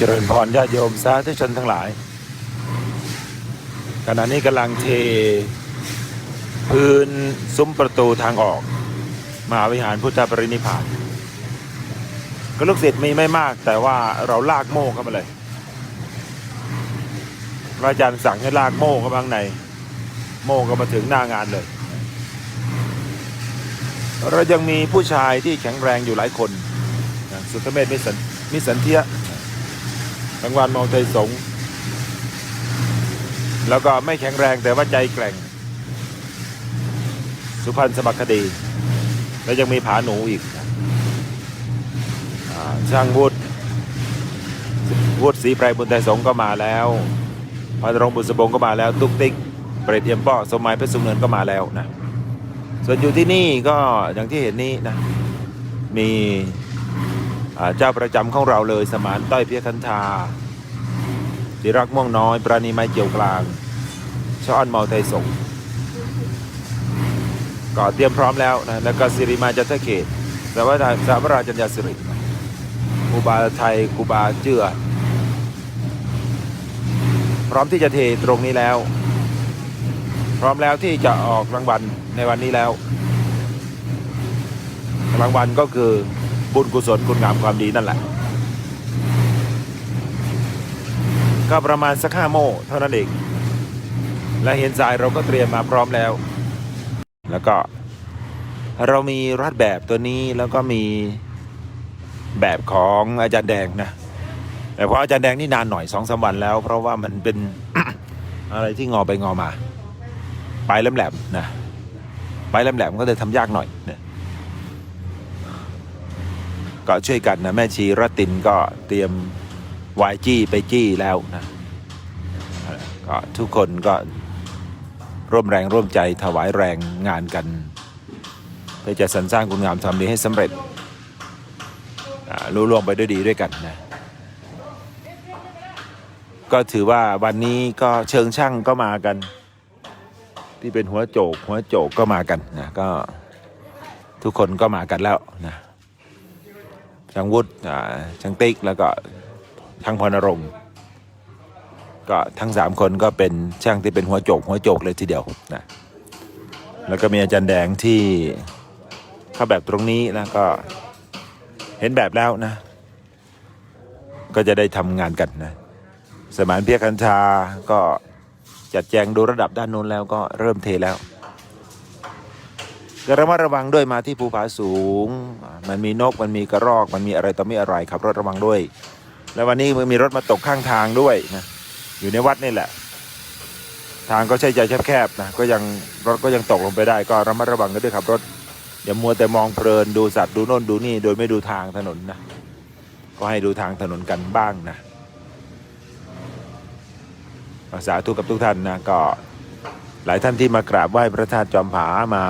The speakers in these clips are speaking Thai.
เจริญพรญาติโยมสาธุชนทั้งหลาย ขณะนี้กำลังเท พื้นซุ้มประตูทางออกมหาวิหารพุทธปรินิพานก็ลูกศิษย์มีไม่มาก แต่ว่าเราลากโม่เข้ามาเลยพระอาจารย์สั่งให้ลากโม่เข้ามาใน โม่ก็มาถึงหน้างานเลย เรายังมีผู้ชายที่แข็งแรงอยู่หลายคน สุทธเมธมิสันมิสันเทีย รางวัลมองใจสง แล้วก็ไม่แข็งแรงแต่ว่าใจแกร่ง สุพรรณสมัครคดี แล้วยังมีผาหนูอีกอช่างวุฒิวุฒิศรีไพรบุญไทยสงก็มาแล้วพันรงบุษบงก็มาแล้ว ตุ๊กติ๊กเปรตเอี่ยมป้อสมัยเพชรสุเนินก็มาแล้วนะส่วนอยู่ที่นี่ก็อย่างที่เห็นนี้นะมี เจ้าประจำของเราเลยสมานต้อยเพียคันธาดิรักม่วงน้อย ปราณีไม้เกี่ยวกลางช้อนเมาไทยสงก็เตรียมพร้อมแล้วนะแล้วก็สิริมาจันทเขตสวัสดิ์สาวราชัญญาสิริครูบาไทยครูบาเจือพร้อมที่จะเทตรงนี้แล้ว พร้อมแล้วที่จะออกรางวัลในวันนี้แล้ว รางวัลก็คือ บุญกุศลคุณงามความดีนั่นแหละ ก็ประมาณสักห้าโมเท่านั้นเอง และเห็นสายเราก็เตรียมมาพร้อมแล้ว แล้วก็เรามีรัดแบบตัวนี้แล้วก็มีแบบของอาจารย์แดงนะ แต่เพราะอาจารย์แดงนี่นานหน่อยสองสามวันแล้ว เพราะว่ามันเป็นอะไรที่งอไปงอมาไปแหลมๆนะไปแหลมๆก็เลยทำยากหน่อยนะ ก็ช่วยกันนะแม่ชีรตินก็เตรียมวายจี้ไปจี้แล้วนะก็ทุกคนก็ร่วมแรงร่วมใจถวายแรงงานกันเพื่อจะสรรสร้างคุณงามความดีให้สำเร็จรู้ล่วงไปด้วยดีด้วยกันนะก็ถือว่าวันนี้ก็เชิงช่างก็มากัน ที่เป็นหัวโจกหัวโจกก็มากันนะก็ทุกคนก็มากันแล้วนะ ช่างวุฒิอ่าช่างติ๊กแล้วก็ช่างพรณรงค์ก็ทั้งสามคนก็เป็นช่างที่เป็นหัวโจกหัวโจกเลยทีเดียวนะแล้วก็มีอาจารย์แดงที่เข้าแบบตรงนี้นะก็เห็นแบบแล้วนะ ก็จะได้ทำงานกันนะสมานเพียคัญชาก็จัดแจงดูระดับด้านโน้นแล้วก็เริ่มเทแล้ว ระมัดระวังด้วยมาที่ภูผาสูง มันมีนกมันมีกระรอกมันมีอะไรต่อมีอะไรขับรถระวังด้วย แล้ววันนี้มันมีรถมาตกข้างทางด้วยนะอยู่ในวัดนี่แหละ ทางก็ใช้ใจแคบๆนะก็ยังรถก็ยังตกลงไปได้ ก็ระมัดระวังกันด้วยขับรถอย่ามัวแต่มองเพลินดูสัตว์ดูโน่นดูนี่โดยไม่ดูทางถนนนะก็ให้ดูทางถนนกันบ้างนะสาธุกับทุกท่านนะก็หลายท่านที่มากราบไหว้พระธาตุจอมผามา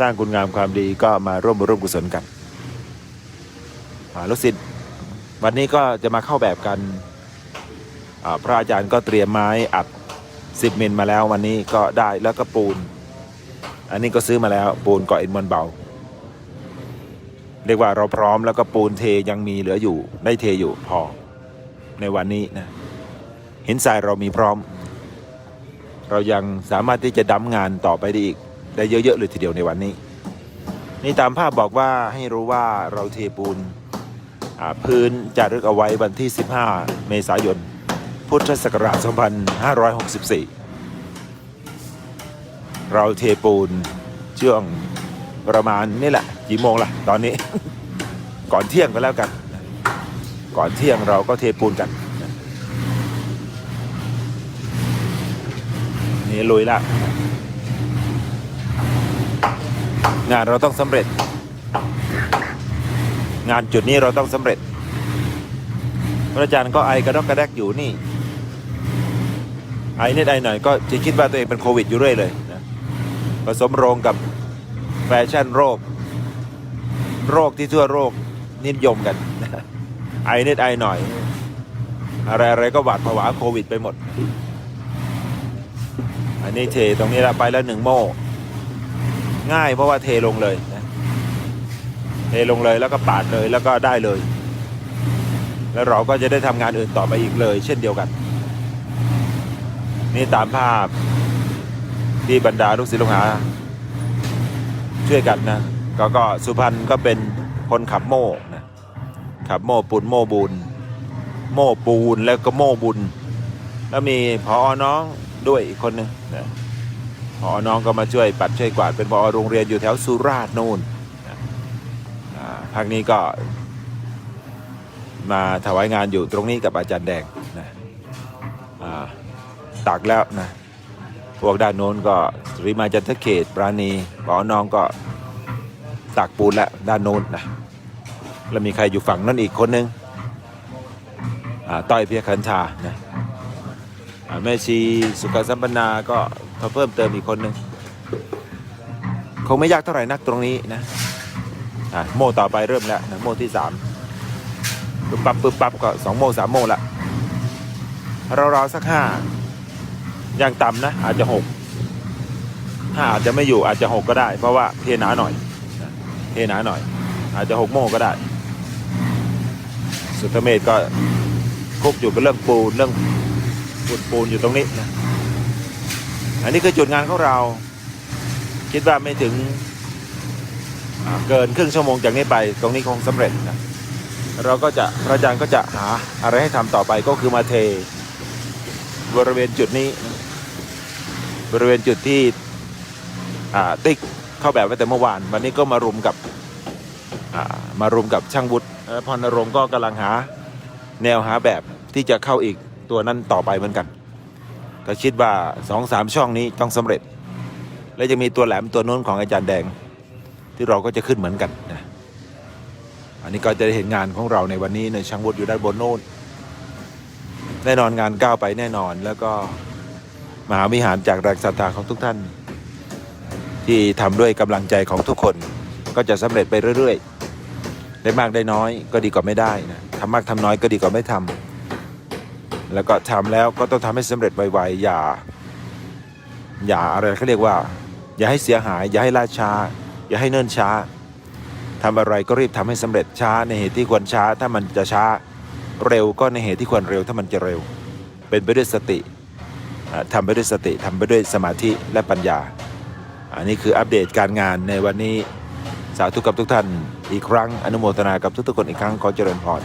สร้างคุณงามความดีก็มาร่วมบุญร่วมกุศลกันลูกศิษย์วันนี้ก็จะมาเข้าแบบกันพระอาจารย์ก็เตรียมไม้อัดสิบมิลมาแล้ววันนี้ก็ได้แล้วก็ปูน อันนี้ก็ซื้อมาแล้วปูนกาะอินมอนเบา เรียกว่าเราพร้อมแล้วก็ปูนเทยังมีเหลืออยู่ ได้เทอยู่พอในวันนี้นะหินทรายเรามีพร้อม เรายังสามารถที่จะดำงานต่อไปได้อีก ได้เยอะๆเลยทีเดียวในวันนี้ นี่ตามภาพบอกว่าให้รู้ว่าเราเทปูนพื้นจะรึกเอาไว้วันที่ 15 เมษายน พุทธศักราช 2564 เราเทปูนช่วงประมาณนี่แหละกี่โมงล่ะ ตอนนี้ ก่อนเที่ยงก็แล้วกัน ก่อนเที่ยงเราก็เทปูนกันนี่ลุยละ งานเราต้องสำเร็จ งานจุดนี้เราต้องสำเร็จ พระอาจารย์ก็ไอกระดอกกระแดกอยู่นี่ ไอนิดไอหน่อยก็จะคิดว่าตัวเองเป็นโควิดอยู่เรื่อยเลยนะผสมโรงกับแฟชั่นโรค โรคที่ทั่วโรคนิยมกัน ไอนิดไอหน่อย อะไรอะไรก็หวาดผวาโควิดไปหมด อันนี้เทตรงนี้ละไปแล้วหนึ่งโม่ ง่ายเพราะว่าเทลงเลยนะเทลงเลยแล้วก็ปาดเลยแล้วก็ได้เลย แล้วเราก็จะได้ทำงานอื่นต่อไปอีกเลย เช่นเดียวกัน นี่ตามภาพที่บรรดาลูกศิษย์ลูกหา ช่วยกันนะก็ก็สุพรรณก็เป็นคนขับโม่นะขับโม่ปูนโม่บุญ โม่ปูนแล้วก็โม่บุญ แล้วมีพอน้องด้วยอีกคนหนึงนะ พอน้องก็มาช่วยปัดช่วยกวาดเป็นพอโรงเรียนอยู่แถวสุราษฎร์นู่นนะอ่าภาคนี้ก็มาถวายงานอยู่ตรงนี้กับอาจารย์แดงนะตักแล้วนะพวกด้านโน้นก็ริมาจันทเขตปราณีปอน้องก็ตักปูนแล้วด้านโน้นนะแล้วมีใครอยู่ฝั่งนั้นอีกคนนึงต้อยเพียคันชานะแม่ชีสุขสัมปนาก็ มาเพิ่มเติมอีกคนนึงคงไม่ยากเท่าไหร่นักตรงนี้นะอะโม่ต่อไปเริ่มแล้วนะโม่ที่สามปึ๊บปั๊บปึ๊บปั๊บก็สองโม่สามโม่ละราวๆสักห้าอย่างต่ำนะ อาจจะหกห้าอาจจะไม่อยู่อาจจะหกก็ได้ เพราะว่าเทหนาหน่อยเทหนาหน่อย อาจจะหกโมงก็ได้ สุทธเมธก็คุกอยู่กับเรื่องปูนเรื่องปูนปูนอยู่ตรงนี้นะ อันนี้คือจุดงานของเรา คิดว่าไม่ถึงเกินครึ่งชั่วโมงจากนี้ไป ตรงนี้คงสำเร็จนะเราก็จะพระอาจารย์ก็จะหาอะไรให้ทำต่อไปก็คือมาเท บริเวณจุดนี้ บริเวณจุดที่ติ๊กเข้าแบบไว้แต่เมื่อวาน วันนี้ก็มารุมกับมารวมกับช่างวุฒิพรณรงค์ก็กำลังหาแนวหาแบบที่จะเข้าอีกตัวนั้นต่อไปเหมือนกัน ก็คิดว่าสองสามช่องนี้ต้องสำเร็จ และจะมีตัวแหลมตัวน้นของอาจารย์แดง ที่เราก็จะขึ้นเหมือนกันนะอันนี้ก็จะได้เห็นงานของเราในวันนี้ในช่างวุฒอยู่ด้านบนโน้นแน่นอนงานก้าวไปแน่นอนแล้วก็มหาวิหารจากแรงศรัทธาของทุกท่าน ที่ทำด้วยกำลังใจของทุกคนก็จะสำเร็จไปเรื่อยๆ ได้มากได้น้อยก็ดีกว่าไม่ได้นะทำมากทำน้อยก็ดีกว่าไม่ทำ แล้วก็ทำแล้วก็ต้องทำให้สำเร็จไวๆอย่า อย่าอะไรเขาเรียกว่า อย่าให้เสียหาย อย่าให้ล่าช้า อย่าให้เนิ่นช้าทำอะไรก็รีบทำให้สำเร็จช้าในเหตุที่ควรช้า ถ้ามันจะช้าเร็วก็ในเหตุที่ควรเร็วถ้ามันจะเร็ว เป็นไปด้วยสติอ่าทำไปด้วยสติทำไปด้วยสมาธิและปัญญา อันนี้คืออัปเดตการงานในวันนี้สาธุกับทุกท่านอีกครั้งอนุโมทนากับทุกๆคนอีกครั้งขอเจริญพร